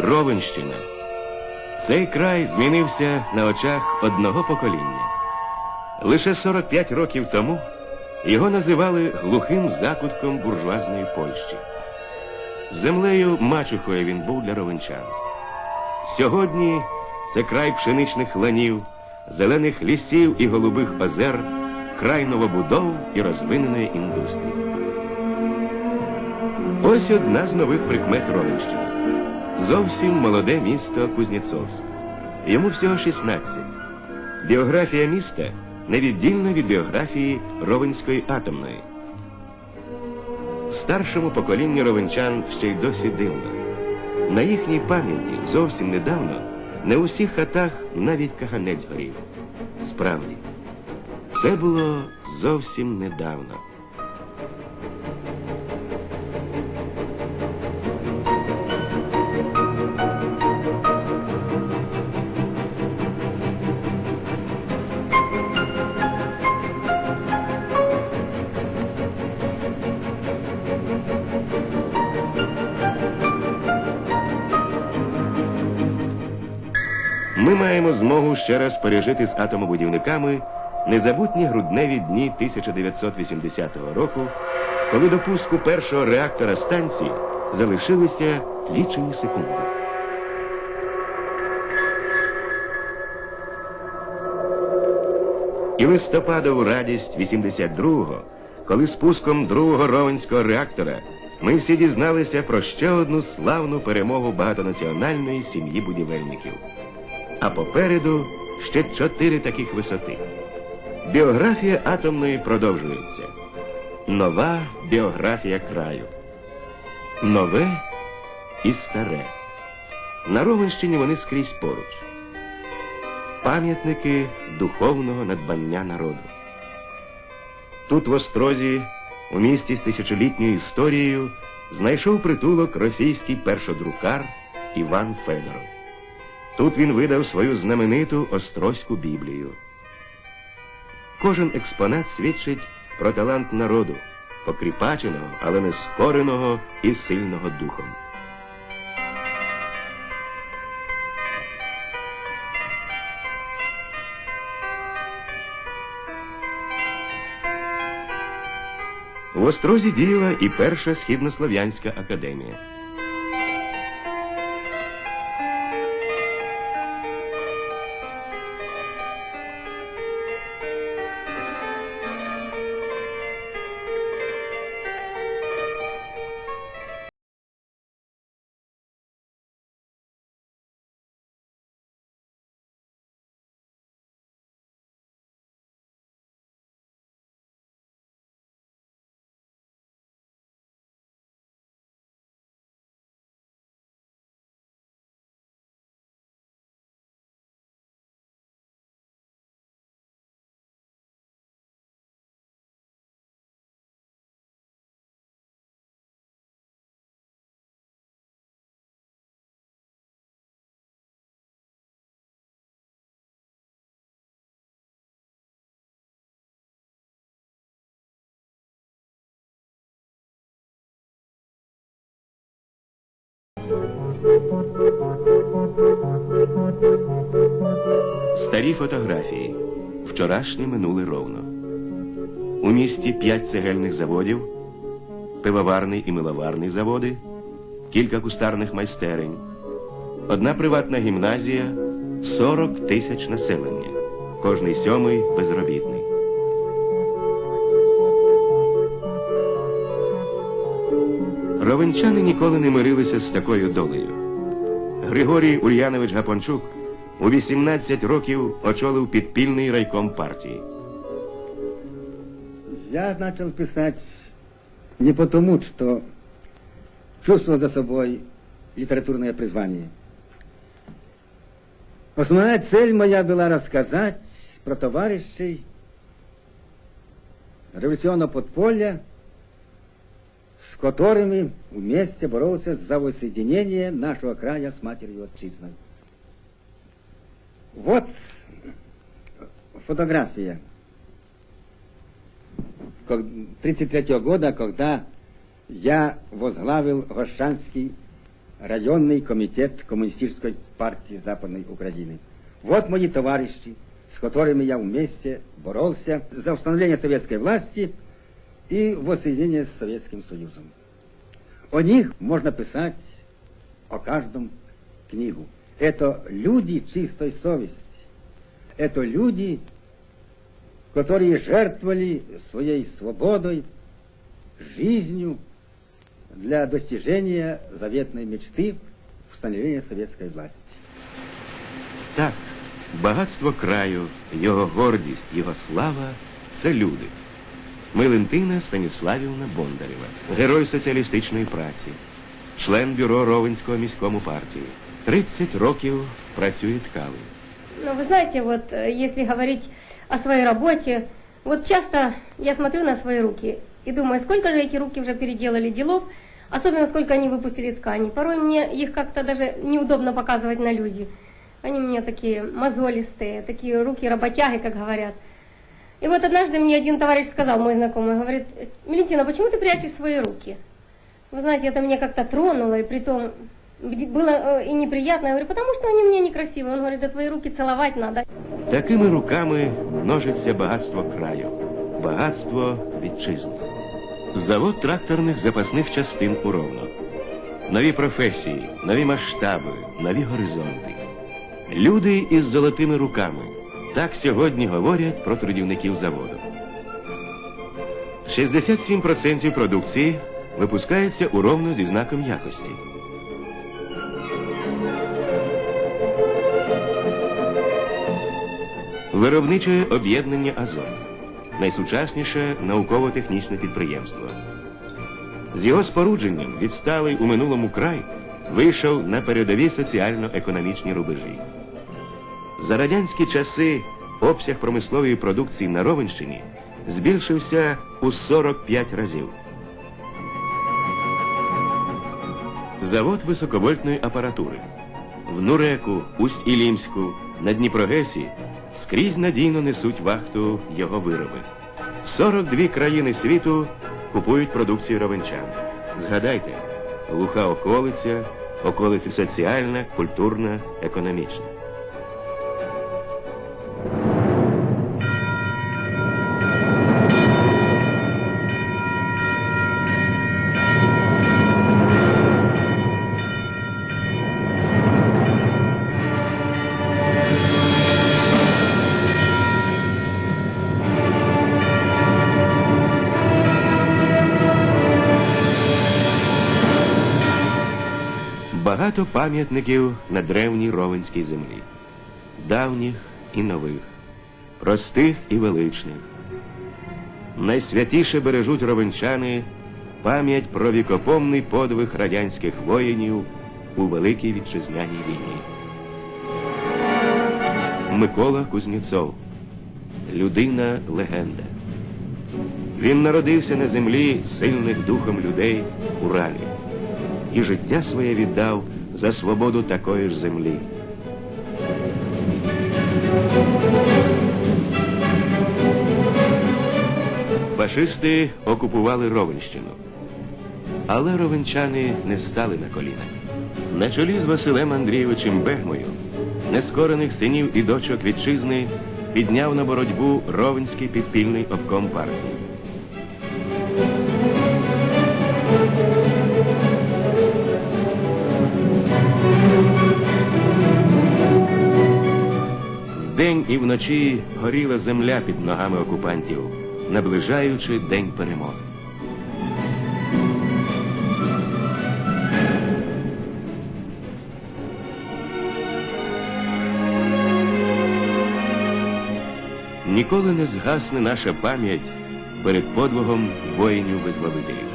Ровенщина. Цей край змінився на очах одного покоління. Лише 45 років тому його називали глухим закутком буржуазної Польщі. Землею мачухою він був для ровенчан. Сьогодні це край пшеничних ланів, зелених лісів і голубих озер, край новобудов і розвиненої індустрії. Ось одна з нових прикмет Ровенщини. Зовсім молоде місто Кузнєцовськ. Йому всього 16. Біографія міста невіддільна від біографії Ровенської атомної. Старшому поколінню ровенчан ще й досі дивно. На їхній пам'яті зовсім недавно не у всіх хатах навіть каганець горів. Справді, це було зовсім недавно. Маємо змогу ще раз пережити з атомобудівниками незабутні грудневі дні 1980 року, коли до пуску першого реактора станції залишилися лічені секунди. І листопадову радість 82-го, коли спуском другого ровенського реактора ми всі дізналися про ще одну славну перемогу багатонаціональної сім'ї будівельників. А попереду ще чотири таких висоти. Біографія атомної продовжується. Нова біографія краю. Нове і старе. На Ровенщині вони скрізь поруч. Пам'ятники духовного надбання народу. Тут в Острозі, у місті з тисячолітньою історією, знайшов притулок російський першодрукар Іван Федоров. Тут він видав свою знамениту Острозьку Біблію. Кожен експонат свідчить про талант народу, покріпаченого, але не скореного і сильного духом. В Острозі діяла і перша східнослов'янська академія. Старі фотографії. Вчорашнє минуле ровно. У місті п'ять цегельних заводів, пивоварний і миловарний заводи, кілька кустарних майстерень, одна приватна гімназія, 40 тисяч населення. Кожний сьомий безробітний. Ровенчани ніколи не мирилися з такою долею. Григорій Ульянович Гапончук у 18 років очолив підпільний райком партії. Я начал писать не потому, что чувствовал за собой литературное призвание. Основная цель моя была рассказать про товарищей революционного подполья, с которыми вместе боролся за воссоединение нашего края с матерью отчизной. Вот фотография 1933 года, когда я возглавил Гощанский районный комитет Коммунистической партии Западной Украины. Вот мои товарищи, с которыми я вместе боролся за установление советской власти и воссоединение с Советским Союзом. О них можно писать о каждом книгу. Это люди чистой совести. Это люди, которые жертвовали своей свободой, жизнью для достижения заветной мечты установления советской власти. Так, багатство краю, його гордість, його слава це люди. Милентина Станіславівна Бондарєва, герой соціалістичної праці, член бюро Ровенського міському партії. 30 років працює ткалою. Ну, вы знаете, вот э, если говорить о своей работе, вот часто я смотрю на свои руки и думаю, сколько же эти руки уже переделали делов, особенно сколько они выпустили тканей. Порой мне их как-то даже неудобно показывать на люди. Они мне такие мозолистые, такие руки работяги, как говорят. И вот однажды мне один товарищ сказал, мой знакомый, говорит, Валентина, почему ты прячешь свои руки? Вы знаете, это меня как-то тронуло, и притом было э, и неприятно. Я говорю, потому что они мне некрасивые. Он говорит, да твои руки целовать надо. Такими руками множиться багатство краю, багатство вітчизни. Завод тракторних запасних частин у Ровно. Нові професії, нові масштаби, нові горизонти. Люди із золотими руками. Так сьогодні говорять про трудівників заводу. 67% продукції випускається у Ровно зі знаком якості. Виробниче об'єднання Азот. Найсучасніше науково-технічне підприємство. З його спорудженням відсталий у минулому край вийшов на передові соціально-економічні рубежі. За радянські часи обсяг промислової продукції на Ровенщині збільшився у 45 разів. Завод високовольтної апаратури. В Нуреку, Усть-Ілімську, на Дніпрогесі скрізь надійно несуть вахту його вироби. 42 країни світу купують продукцію ровенчан. Згадайте, глуха околиця, околиця соціальна, культурна, економічна. Багато пам'ятників на древній ровенській землі. Давніх і нових, простих і величних. Найсвятіше бережуть ровенчани пам'ять про вікопомний подвиг радянських воїнів у Великій Вітчизняній війні. Микола Кузнєцов. Людина легенда. Він народився на землі сильних духом людей Уралі і життя своє віддав за свободу такої ж землі. Фашисти окупували Ровенщину. Але ровенчани не стали на коліна. На чолі з Василем Андрійовичем Бегмою, нескорених синів і дочок вітчизни, підняв на боротьбу Ровенський підпільний обком партії. Вдень і вночі горіла земля під ногами окупантів, наближаючи день перемоги. Ніколи не згасне наша пам'ять перед подвигом воїнів-визволителів.